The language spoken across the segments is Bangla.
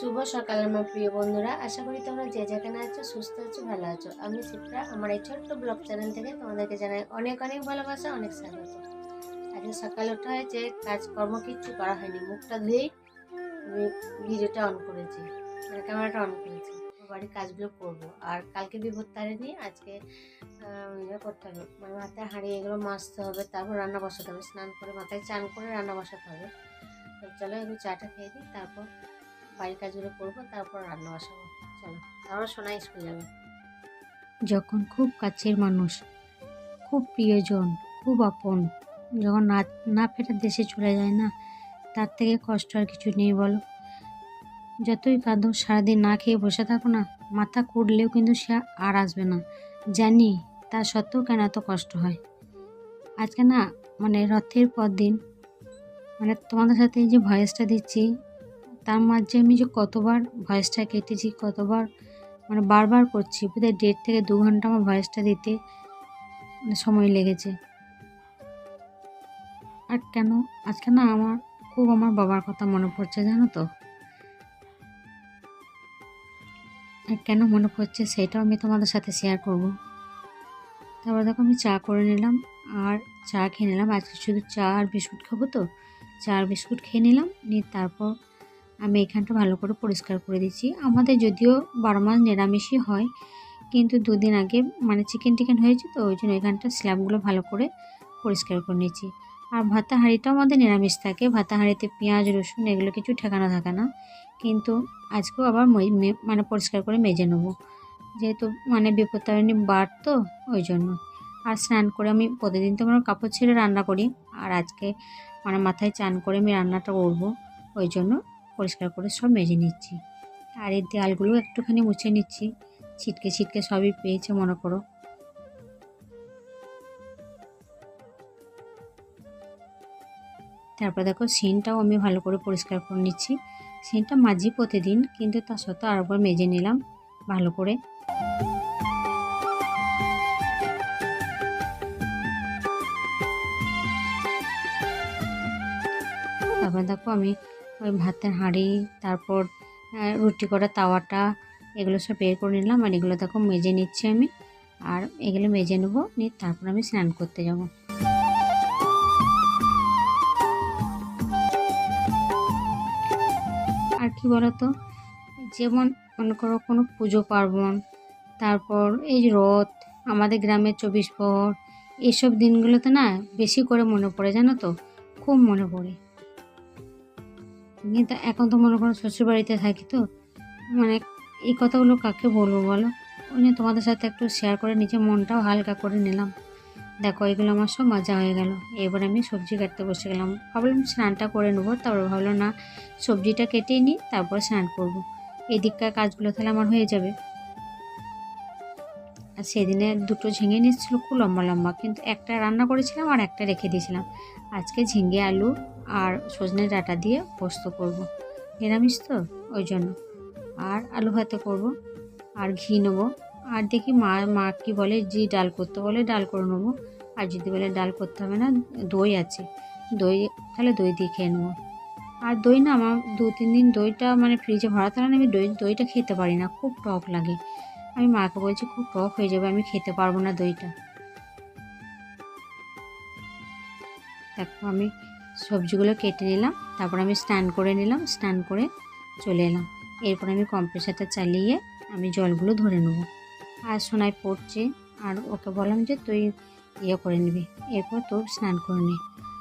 শুভ সকাল, আমার প্রিয় বন্ধুরা। আশা করি তোমরা যে যেখানে আছো, সুস্থ আছো, ভালো আছো। আমি শিপ্রা আমার এই ছোট্ট ব্লগ চ্যানেল থেকে তোমাদেরকে জানাই অনেক অনেক ভালোবাসা, অনেক স্বাগত। আজকে সকাল ওঠা হয়েছে, কাজকর্ম কিচ্ছু করা হয়নি। মুখটা ধুয়েই আমি ভিডিওটা অন করেছি মানে ক্যামেরাটা অন করেছি। বাড়ির কাজগুলো করব। আর কালকে বিপদ তারেনি আজকে ইয়ে করতে হবে। মানে মাথায় হাঁড়িয়ে এগুলো মাজতে হবে, তারপর রান্না বসাতে হবে। স্নান করে মাথায় চান করে রান্না বসাতে হবে। চলো একটু চাটা খেয়ে দিই তারপর বাড়ির কাজগুলো করব, তারপর রান্না বসাবো। চলো, তারপর সোনাই স্কুল যাবে। যখন খুব কাছের মানুষ, খুব প্রিয়জন, খুব আপন, যখন না না ফেরার দেশে চলে যায় না, তার থেকে কষ্ট আর কিছু নেই, বলো। যতই কাঁদো, সারাদিন না খেয়ে বসে থাকো না, মাথা কুড়লেও কিন্তু সে আর আসবে না। জানি, তা সত্ত্বেও কেন এত কষ্ট হয়? আজকে না মানে রথের পর দিন মানে তোমাদের সাথে যে ভয়েসটা দিচ্ছি তার মাঝে আমি যে কতবার ভয়েসটা কেটেছি, কতবার মানে বারবার করছি, বোধহয় দেড় থেকে দু ঘণ্টা আমার ভয়েসটা দিতে মানে সময় লেগেছে। আর কেন? আজকে না আমার, খুব আমার বাবার কথা মনে পড়ছে, জানো তো? আর কেন মনে পড়ছে সেটাও আমি তোমাদের সাথে শেয়ার করব। তারপর দেখো আমি চা করে নিলাম, আর চা খেয়ে নিলাম। আজকে শুধু চা আর বিস্কুট খাব তো? চা আর বিস্কুট খেয়ে নিলাম, নিয়ে তারপর আমি এখানটা ভালো করে পরিষ্কার করে দিচ্ছি। আমাদের যদিও বারো মাস নিরামিষই হয়, কিন্তু দুদিন আগে মানে চিকেন টিকেন হয়েছে তো, ওই জন্য এখানটা স্ল্যাবগুলো ভালো করে পরিষ্কার করে নিয়েছি আর ভাতা হাঁড়িটাও আমাদের নিরামিষ থাকে ভাতা হাঁড়িতে পেঁয়াজ, রসুন এগুলো কিছু ঠেকানো থাকে না, কিন্তু আজকেও আবার মানে পরিষ্কার করে মেজে নেব। যেহেতু মানে বিপত্তারিণী বার তো, ওই জন্য। আর স্নান করে আমি প্রতিদিন তো আমার কাপড় ছেড়ে রান্না করি, আর আজকে মানে মাথায় চান করে আমি রান্নাটা করব, ওই জন্য পরিষ্কার করে সব মেজে নিচ্ছি। আর এর দেয়ালগুলো একটুখানি মুছে নিচ্ছি। ছিটকে ছিটকে সবই পেয়েছে, মনে করো। তারপর দেখো, সিনটাও আমি ভালো করে পরিষ্কার করে নিচ্ছি। সিনটা মাঝি প্রতিদিন, কিন্তু তার সত্ত্বেও আরেকবার মেজে নিলাম ভালো করে। তারপর দেখো, আমি ওই ভাতের হাঁড়ি, তারপর রুটি করা তাওয়াটা, এগুলো সব বের করে নিলাম। আর এগুলো দেখো মেজে নিচ্ছি আমি। আর এগুলো মেজে নেব, নিয়ে তারপর আমি স্নান করতে যাব। আর কি বলতো? যেমন মনে করো কোনো পুজো পার্বণ, তারপর এই রথ, আমাদের গ্রামের চব্বিশ পর এইসব দিনগুলোতে না বেশি করে মনে পড়ে, জানো তো? খুব মনে পড়ে। কিন্তু এখন তো মনে করো শ্বশুর বাড়িতে থাকি তো মানে এই কথাগুলো কাকে বলব বলো? ওই জন্য তোমাদের সাথে একটু শেয়ার করে নিজের মনটাও হালকা করে নিলাম। দেখো, এগুলো আমার সব মজা হয়ে গেল। এবার আমি সবজি কাটতে বসে গেলাম। ভাবলাম স্নানটা করে নেব, তারপর ভাবলো না, সবজিটা কেটেই নিই, তারপর স্নান করব। এই দিককার কাজগুলো তাহলে আমার হয়ে যাবে। আর সেদিনে দুটো ঝিঙে নিচ্ছিল খুব লম্বা লম্বা, কিন্তু একটা রান্না করেছিলাম আর একটা রেখে দিয়েছিলাম। আজকে ঝিঙে, আলু আর সজনে ডাঁটা দিয়ে পোস্ত করব। নিরামিষ তো, ওই জন্য। আর আলু ভাতে করব, আর ঘি নেব। আর দেখি মা মা কি বলে, যে ডাল করতে বলে ডাল করে নেব। আর যদি বলে ডাল করতে হবে না, দই আছে। দই, তাহলে দই দিয়ে খেয়ে নেব। আর দই না, আমার দু, তিন দিন দইটা মানে ফ্রিজে ভরা থাকে না, আমি দই, দইটা খেতে পারি না, খুব টক লাগে। আমি মাকে বলছি, খুব টক হয়ে যাবে, আমি খেতে পারব না দইটা। দেখো, আমি সবজিগুলো কেটে নিলাম, তারপর আমি স্নান করে নিলাম, স্নান করে চলে এলাম। এরপর আমি কম্প্রেসারটা চালিয়ে আমি জলগুলো ধরে নেব। আর সোনায় পড়ছে, আর ওকে বললাম যে তুই ইয়ে করে নিবি, এরপর তোর স্নান করে নে।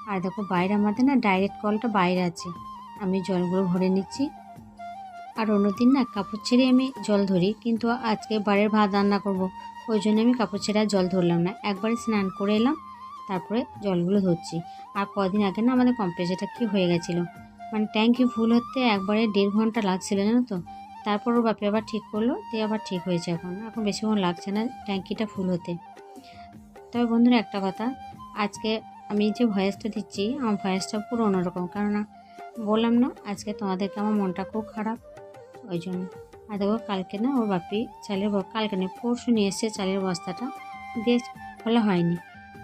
আর দেখো বাইরে আমাদের না ডাইরেক্ট কলটা বাইরে আছে, আমি জলগুলো ভরে নিচ্ছি। আর অন্যদিন না কাপড় ছেড়ে আমি জল ধরি, কিন্তু আজকে বাড়ির ভাত রান্না করব, ওই জন্য আমি কাপড় ছেড়ে জল ধরলাম না। একবারে স্নান করে এলাম তারপরে জলগুলো ধরছি। আর কদিন আগে না আমাদের কম্প্রেসারটা কি হয়ে গেছিল? মানে ট্যাঙ্কি ফুল হতে একবারে দেড় ঘণ্টা লাগছিল, জানো তো? তারপর ওর বাপি আবার ঠিক করল দিয়ে আবার ঠিক হয়েছে এখন। এখন বেশিক্ষণ লাগছে না ট্যাঙ্কিটা ফুল হতে। তবে বন্ধুরা একটা কথা, আজকে আমি যে ভয়েসটা দিচ্ছি, আমার ভয়েসটা পুরো অন্যরকম। কেননা বললাম না, আজকে তোমাদেরকে আমার মনটা খুব খারাপ। ওই জন্য। আর দেখো কালকে না ওর বাপি চালের কালকে নেই পরশু নিয়ে এসছে চালের বস্তাটা। দিয়ে ফলে হয়নি।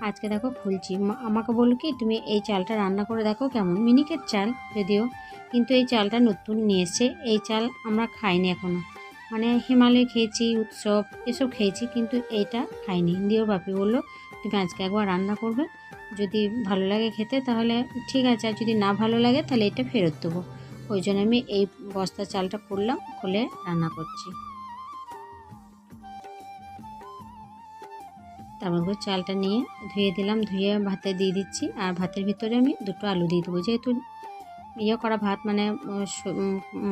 আজকে দেখো খুলছি মা- আমাকে বলল কি, তুমি এই চালটা রান্না করে দেখো কেমন। মিনিকেট চাল যদিও, কিন্তু এই চালটা নতুন নিয়ে এই চাল আমরা খাইনি এখনও মানে হিমালয় খেয়েছি, উৎসব, এসব খেয়েছি, কিন্তু এইটা খাইনি। দিয়েও বাপি বলল, তুমি আজকে একবার রান্না করবে। যদি ভালো লাগে খেতে, তাহলে ঠিক আছে। আর যদি না ভালো লাগে, তাহলে এটা ফেরত দেবো। ওই জন্য আমি এই বস্তা চালটা করলাম খুলে রান্না করছি। তারপর করে চালটা নিয়ে ধুয়ে দিলাম, ধুয়ে ভাতে দিয়ে দিচ্ছি। আর ভাতের ভিতরে আমি দুটো আলু দিয়ে দেবো। যেহেতু ইয়ে করা ভাত মানে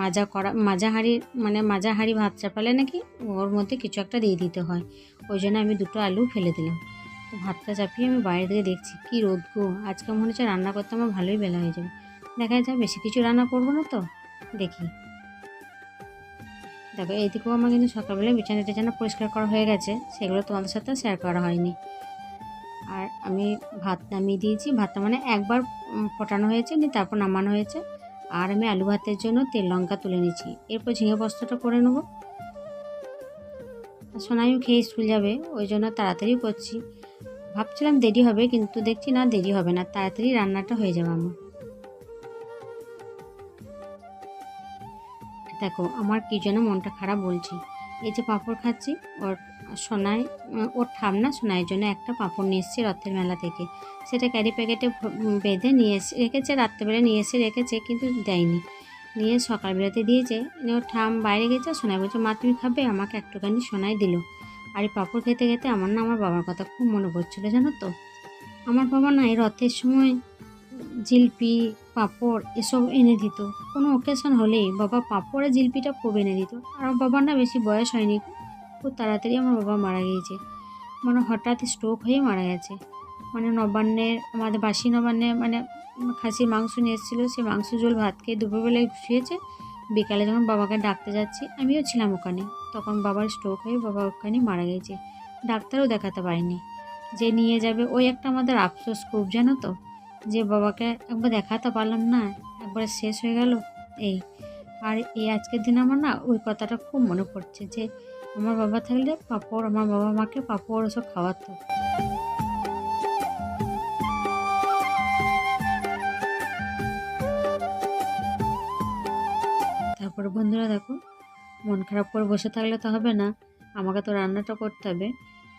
মাজা করা মাজা হাঁড়ি মানে মাজা হাঁড়ি ভাত চাপালে নাকি ওর মধ্যে কিছু একটা দিয়ে দিতে হয়। ওই জন্য আমি দুটো আলু ফেলে দিলাম। তো ভাতটা চাপিয়ে আমি বাইরে থেকে দেখছি, কি রোদ গো! আজকে মনে হচ্ছে রান্না করতে আমার ভালোই বেলা হয়ে যাবে। দেখা যায় বেশি কিছু রান্না করব না তো? দেখি। দেখো, এইদিকেও আমার কিন্তু সকালবেলা বিছানা টিছানা পরিষ্কার করা হয়ে গেছে, সেগুলো তোমাদের সাথে শেয়ার করা হয়নি। আর আমি ভাত নামিয়ে দিয়েছি, ভাতটা মানে একবার ফোটানো হয়েছে, নিয়ে তারপর নামানো হয়েছে। আর আমি আলু ভাতের জন্য তেল লঙ্কা তুলে নিয়েছি। এরপর ঝিঙে বস্তাটা করে নেব। সোনাইও খেয়ে স্কুল যাবে, ওই জন্য তাড়াতাড়ি করছি। ভাবছিলাম দেরি হবে, কিন্তু দেখছি না দেরি হবে না, তাড়াতাড়ি রান্নাটা হয়ে যাবে আমার। দেখো, আমার কি যেন মনটা খারাপ বলছি। এই যে পাঁপড় খাচ্ছি, ওর সোনায় ওর ঠামনা সোনাইয়ের জন্য একটা পাঁপড় নিয়ে এসেছি রথের মেলা থেকে। সেটা ক্যারি প্যাকেটে বেঁধে নিয়ে এসে রেখেছে, রাত্রেবেলা নিয়ে এসে রেখেছে, কিন্তু দেয়নি। নিয়ে সকালবেলাতে দিয়েছে ওর ঠাম বাইরে গেছে সোনাই বলছে, মা, তুমি খাবে? আমাকে একটুখানি সোনাই দিল। আর এই পাঁপড় খেতে খেতে আমার না আমার বাবার কথা খুব মনে পড়ছিল, জানো তো? আমার বাবা না এই রথের সময় জিলপি পাঁপড় এসব এনে দিত। কোনো ওকেশন হলেই বাবা পাঁপড় আর জিলপিটা খুব এনে দিত। আর বাবার না বেশি বয়স হয়নি খুব তাড়াতাড়ি আমার বাবা মারা গিয়েছে। মানে হঠাৎ স্ট্রোক হয়ে মারা গেছে। মানে নবান্নের, আমাদের বাসি নবান্নে মানে খাসির মাংস নিয়ে এসেছিল। সে মাংস, ঝোল, ভাত খেয়ে দুপুরবেলায় শুয়েছে। বিকালে যখন বাবাকে ডাকতে যাচ্ছি, আমিও ছিলাম ওখানে। তখন বাবার স্ট্রোক হয়ে বাবা ওখানে মারা গেছে ডাক্তারও দেখাতে পারিনি। যে নিয়ে যাবে, ওই একটা আমাদের আফসোস খুব জানো তো? যে বাবাকে একবার দেখাতে পারলাম না, একবারে শেষ হয়ে গেল। এই, আর এই আজকের দিন আমার না ওই কথাটা খুব মনে পড়ছে যে আমার বাবা থাকলে পাপড়, আমার বাবা মাকে পাপড় ওসব খাওয়াতো। তারপরে বন্ধুরা দেখো, মন খারাপ করে বসে থাকলে তো হবে না, আমাকে তো রান্নাটা করতে হবে।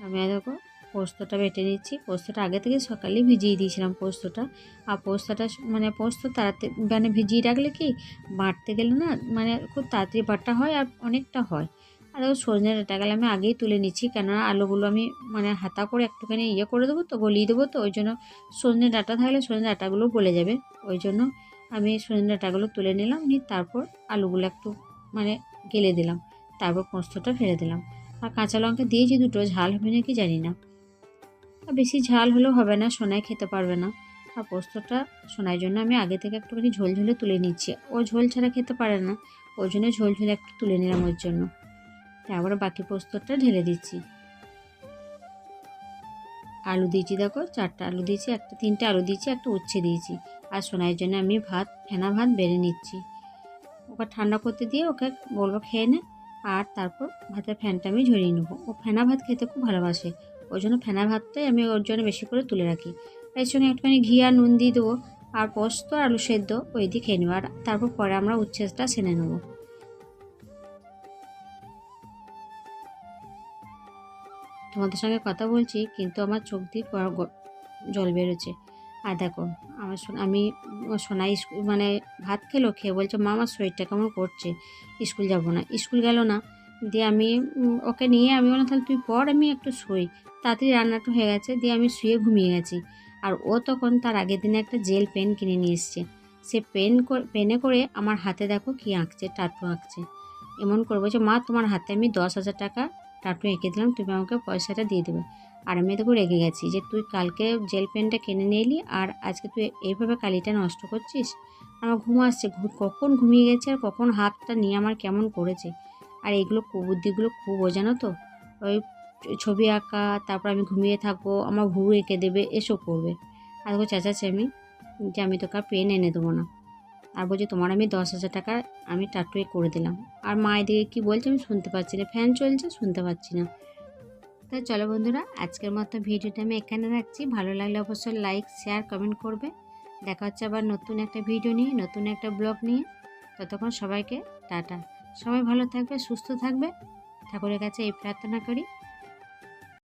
আমি দেখো পোস্তটা বেটে নিচ্ছি। পোস্তটা আগে থেকে সকালেই ভিজিয়ে দিয়েছিলাম পোস্তটা। আর পোস্তটা মানে পোস্ত তাড়াতাড়ি মানে ভিজিয়ে রাখলে কি বাটতে গেলে না মানে খুব তাড়াতাড়ি বাটা হয় আর অনেকটা হয়। আর দেখো সজনে ডাঁটা গেলে আমি আগেই তুলে নিচ্ছি। কেননা আলুগুলো আমি মানে হাতা করে একটুখানি ইয়ে করে দেবো তো, গলিয়ে দেবো তো, ওই জন্য সজনে ডাঁটা থাকলে সজনে ডাঁটাগুলো গলে যাবে। ওই জন্য আমি সজনে ডাঁটাগুলো তুলে নিলাম, নিয়ে তারপর আলুগুলো একটু মানে গেলে দিলাম। তারপর পোস্তটা ফেলে দিলাম। আর কাঁচা লঙ্কা দিয়েছি, দুটো ঝাল হবে নাকি জানি না। বেশি ঝাল হলেও হবে না সোনায় খেতে পারবে না। আর পোস্তটা সোনার জন্য আমি আগে থেকে একটুখানি ঝোল ঝোলে তুলে নিচ্ছি। ও ঝোল ছাড়া খেতে পারে না। ওই জন্য ঝোল ঝোলে একটু তুলে নিলাম ওর জন্য। তারপরে বাকি পোস্তটা ঢেলে দিচ্ছি। আলু দিয়েছি দেখো, চারটা আলু দিয়েছি, একটা, তিনটে আলু দিয়েছি, একটা উচ্ছে দিয়েছি। আর সোনার জন্য আমি ভাত, ফেনা ভাত বেড়ে নিচ্ছি। ওকে ঠান্ডা করতে দিয়ে ওকে বলব খেয়ে নে। আর তারপর ভাতের ফ্যানটা আমি ঝরিয়ে নেব। ও ফেনা ভাত খেতে খুব ভালোবাসে। ওই জন্য ফেনা ভাতটাই আমি ওর জন্য বেশি করে তুলে রাখি। এর সঙ্গে একটুখানি ঘি আর নুন দিয়ে দেবো, আর পোস্ত আর আলু সেদ্ধ ওই দিয়ে খেয়ে নেব, আর তারপর পরে আমরা উচ্ছেটা সেনে নেব। তোমাদের সঙ্গে কথা বলছি, কিন্তু আমার চোখ দিয়ে জল বেরোচ্ছে। আর দেখো, আমার আমি সোনাই স্কুল মানে ভাত খেলো, খেয়ে বলছে মা আমার শরীরটা কেমন করছে স্কুল যাব না। স্কুল গেল না দিয়ে আমি ওকে নিয়ে আমি বললাম, তাহলে তুই পর আমি একটু শুই। তাড়াতাড়ি রান্নাটা হয়ে গেছে, দিয়ে আমি শুয়ে ঘুমিয়ে গেছি। আর ও তখন তার আগের দিনে একটা জেল পেন কিনে নিয়ে এসছে। সে পেন পেনে করে আমার হাতে দেখো কি আঁকছে, টাটু আঁকছে। এমন করে বলছে মা, তোমার হাতে আমি দশ হাজার টাকা টাটু এঁকে দিলাম, তুমি আমাকে পয়সাটা দিয়ে দেবে। আর আমি তোকে রেগে গেছি যে, তুই কালকে জেল পেনটা কিনে নিয়ে এলি আর আজকে তুই এইভাবে কালিটা নষ্ট করছিস? আমার ঘুম আসছে কখন ঘুমিয়ে গেছে আর কখন হাতটা নিয়ে আমার কেমন করেছে। আর এগুলো বুদ্ধিগুলো খুব অজানো তো? ওই ছবি আঁকা, তারপর আমি ঘুমিয়ে থাকব, আমার ভুরু এঁকে দেবে, এসব করবে। আর দেখো চেঁচাচ্ছে আমি যে আমি তোকে আর পেন এনে দেবো না। আর বলছে তোমার আমি দশ হাজার টাকা আমি টাটু করে দিলাম। আর মা এদিকে কী বলছে আমি শুনতে পাচ্ছি না। ফ্যান চলছে, শুনতে পাচ্ছি না। তা চলো বন্ধুরা, আজকের মতো ভিডিওটা আমি এখানে রাখছি। ভালো লাগলে অবশ্যই লাইক শেয়ার কমেন্ট করবে। দেখা হচ্ছে আবার নতুন একটা ভিডিও নিয়ে, নতুন একটা ব্লগ নিয়ে। ততক্ষণ সবাইকে টাটা। সবাই ভালো থাকবে সুস্থ থাকবে। ঠাকুরের কাছে এই প্রার্থনা করি।